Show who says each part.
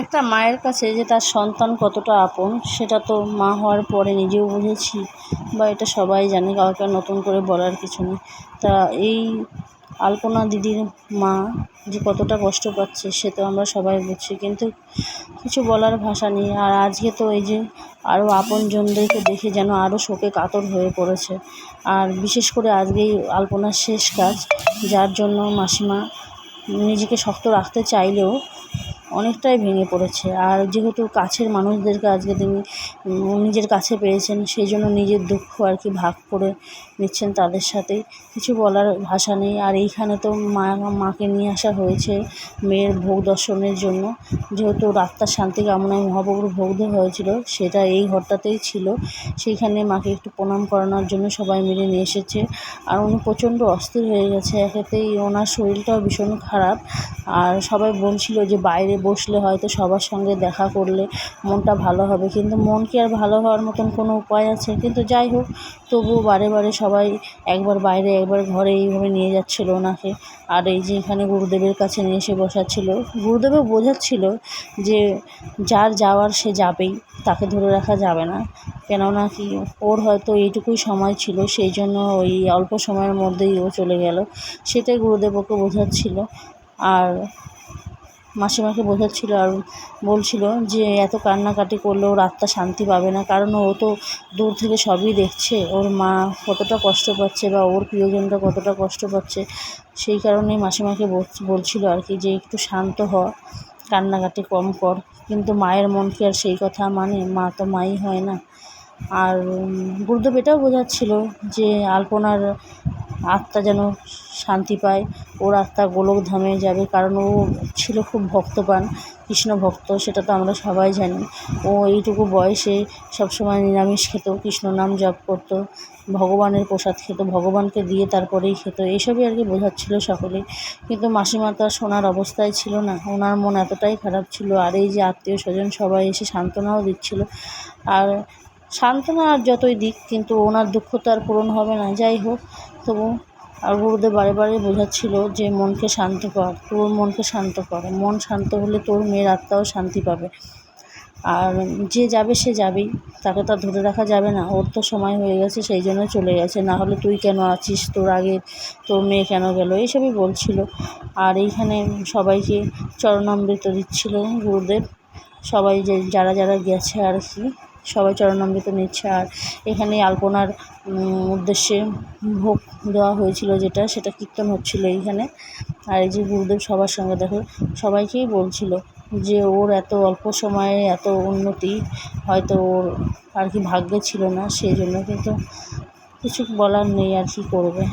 Speaker 1: একটা মায়ের কাছে যে তার সন্তান কতটা আপন, সেটা তো মা হওয়ার পরে নিজেও বুঝেছি বা এটা সবাই জানে, কাউকে নতুন করে বলার কিছু নেই। তা এই আলপনা দিদির মা যে কতটা কষ্ট পাচ্ছে, সে তো আমরা সবাই বুঝছি। কিন্তু কিছু বলার ভাষা নেই। আর আজকে তো এই যে আরও আপনজনদেরকে দেখে যেন আরও শোকে কাতর হয়ে পড়েছে। আর বিশেষ করে আজকেই আলপনার শেষ কাজ, যার জন্য মাসিমা নিজেকে শক্ত রাখতে চাইলেও অনেকটাই ভেঙে পড়েছে। আর যেহেতু কাছের মানুষদেরকে আজকে তিনি নিজের কাছে পেয়েছেন, সেই জন্য নিজের দুঃখ আর কি ভাগ করে নিচ্ছেন তাদের সাথে কিছু বলার ভাষা নেই। আর এইখানে তো মা, মাকে নিয়ে আসা হয়েছে মেয়ের ভোগ দর্শনের জন্য। যেহেতু রাত্তার শান্তি কামনায় মহাপ্রভুর ভোগ হয়েছিল, সেটা এই ঘরটাতেই ছিল। সেইখানে মাকে একটু প্রণাম করানোর জন্য সবাই মিলে নিয়ে এসেছে। আর উনি প্রচণ্ড অস্থির হয়ে গেছে। একেতেই ওনার শরীরটাও ভীষণ খারাপ। আর সবাই বলছিল যে বাইরে বসলে হয়তো সবার সঙ্গে দেখা করলে মনটা ভালো হবে। কিন্তু মন কি আর ভালো হওয়ার মতন কোনো উপায় আছে? কিন্তু যাই হোক, তবুও বারে বারে সবাই একবার বাইরে, একবার ঘরে এইভাবে নিয়ে যাচ্ছিল ওনাকে। আর এই যে এখানে গুরুদেবের কাছে নিয়ে এসে বসাচ্ছিল। গুরুদেবও বোঝাচ্ছিল যে যার যাওয়ার সে যাবেই, তাকে ধরে রাখা যাবে না। কেননা কি, ওর হয়তো এইটুকুই সময় ছিল, সেই জন্য ওই অল্প সময়ের মধ্যেই ও চলে গেল। সেটাই গুরুদেব ওকে বোঝাচ্ছিল। আর মাসিমাকে বোঝাচ্ছিল আর বলছিল যে এত কান্নাকাটি করলে ওর আত্মা শান্তি পাবে না, কারণ ও তো দূর থেকে সবই দেখছে। ওর মা কতটা কষ্ট পাচ্ছে বা ওর প্রিয়জনটা কতটা কষ্ট পাচ্ছে, সেই কারণেই মাসিমাকে বলছিল আর কি যে একটু শান্ত হ, কান্নাকাটি কম কর। কিন্তু মায়ের মন কি আর সেই কথা মানে? মা তো মাই হয় না। আর গুরুদেব এটাও বোঝাচ্ছিল যে আলপনার আত্মা যেন শান্তি পায়। ওর আত্মা গোলকধামে যাবে কারণ ও ছিল খুব ভক্তবান, কৃষ্ণ ভক্ত, সেটা তো আমরা সবাই জানি। ও এইটুকু বয়সে সবসময় নিরামিষ খেত, কৃষ্ণ নাম জপ করতো, ভগবানের প্রসাদ খেত, ভগবানকে দিয়ে তারপরেই খেত এইসবই আর কি বোঝাচ্ছিল সকলেই কিন্তু মাসিমা আর শোনার অবস্থায় ছিল না, ওনার মন এতটাই খারাপ ছিল, আর এই যে আত্মীয় স্বজন সবাই এসে সান্ত্বনাও দিচ্ছিল। আর সান্ত্বনা আর যতই দিক, কিন্তু ওনার দুঃখ তো আর পূরণ হবে না, যাই হোক। তবু আর গুরুদেব বারে বারে বোঝাচ্ছিল যে মনকে শান্ত কর, তোর মনকে শান্ত কর। মন শান্ত হলে তোর মেয়ের আত্মাও শান্তি পাবে। আর যে যাবে, সে যাবেই। তাকে তো ধরে রাখা যাবে না। ওর তো সময় হয়ে গেছে, সেই জন্য চলে গেছে। না হলে তুই কেন আছিস? তোর আগে তোর মেয়ে কেন গেল? এইসবই বলছিল। আর এইখানে সবাইকে চরণামৃত দিচ্ছিল গুরুদেব। সবাই যে যারা যারা গেছে আর কি। সবাই চরণামৃত নিচ্ছে। আর এখানে আলপনার উদ্দেশ্যে ভোগ দেওয়া হয়েছিল যেটা, সেটা কীর্তন হচ্ছিল এইখানে। আর এই যে গুরুদেব সবার সঙ্গে, দেখো, সবাইকেই বলছিল যে ওর এত অল্প সময়ে এত উন্নতি, হয়তো ওর আর কি ভাগ্যে ছিল না, সেই জন্য কিন্তু কিছু বলার নেই আর কি করবে।